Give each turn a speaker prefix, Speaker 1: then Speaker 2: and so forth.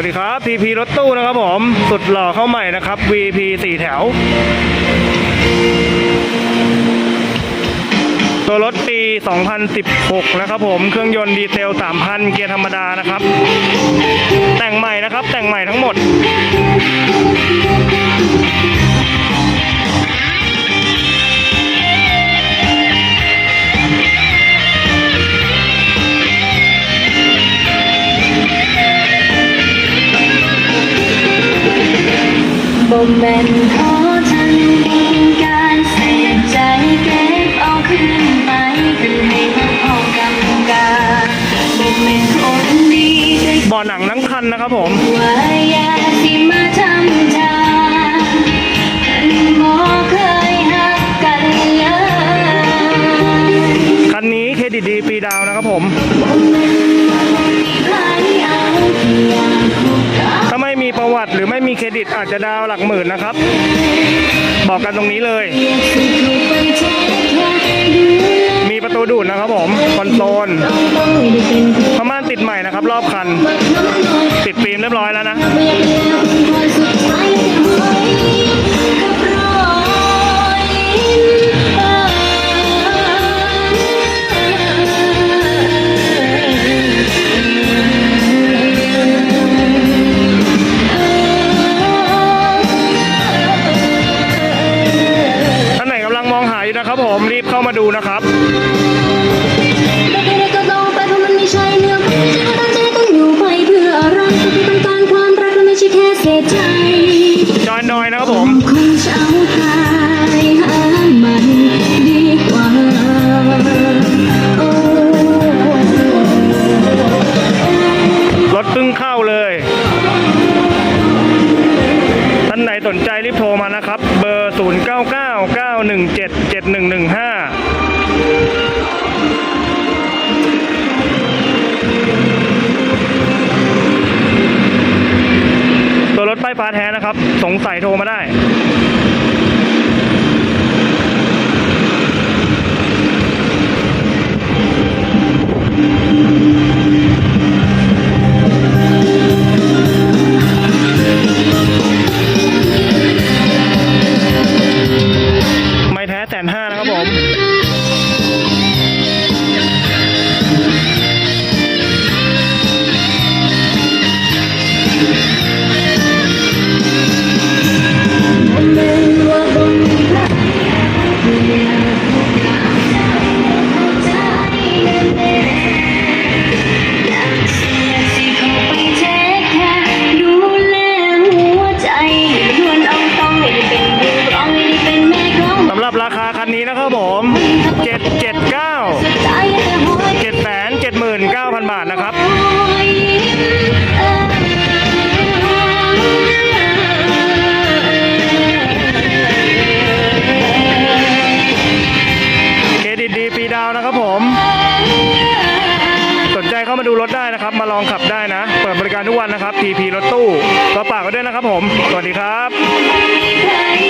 Speaker 1: วัสดีครับ PP รถตู้นะครับผม สุดหล่อเข้าใหม่นะครับ VP สี่แถว ตัวรถปี 2016 นะครับผมเครื่องยนต์ดีเซล 3,000 เกียร์ธรรมดานะครับ แต่งใหม่นะครับแต่งใหม่ทั้งหมด
Speaker 2: บ่แม่นขอทันเป็นการเสียใจเก็บเอาคืนไปคือให้มาพอกกำกาบ่แม่นคนดีได้
Speaker 1: บ่อหนังทั้งคันนะครับผม
Speaker 2: ว่าอย่าสิมาทำทางบ่เคยหักกันเลย
Speaker 1: คันนี้เครดิตดีปีดาวนะครับผม
Speaker 2: บ่แม่นว่ามีใครเอาแค่อยากคบกับ
Speaker 1: ถ้า วัติหรือไม่มีเครดิตอาจจะดาวหลักหมื่นนะครับ บอกกันตรงนี้เลย มีประตูดูดนะครับผมคอนโซลพม่านติดใหม่นะครับ รอบคัน ติดฟิล์มเรียบร้อยแล้วนะ
Speaker 2: ลังม
Speaker 1: องหาอยู่นะครับผมรีบเข้ามาดูนะครับ
Speaker 2: แต่ใครๆก็ต้องไปเนไหน
Speaker 1: สนใจรีบโทรมานะครับ เบอร์ 0 9 9 9 1 7 7 1 1 5 ตัวรถป้ายฟ้าแท้นะครับ สงสัยโทรมาได้ รับ
Speaker 2: ราคา
Speaker 1: คันนี้นะครับผม 779
Speaker 2: สุดท้ายแต่หอย
Speaker 1: 779,000 บาทนะครับเครดิตดีปีดาวนะครับผม สนใจเข้ามาดูรถได้นะครับ มาลองขับได้นะ เปิดบริการทุกวันนะครับ PP รถตู้ก็ฝากไว้ด้วยนะครับผม สวัสดีครับ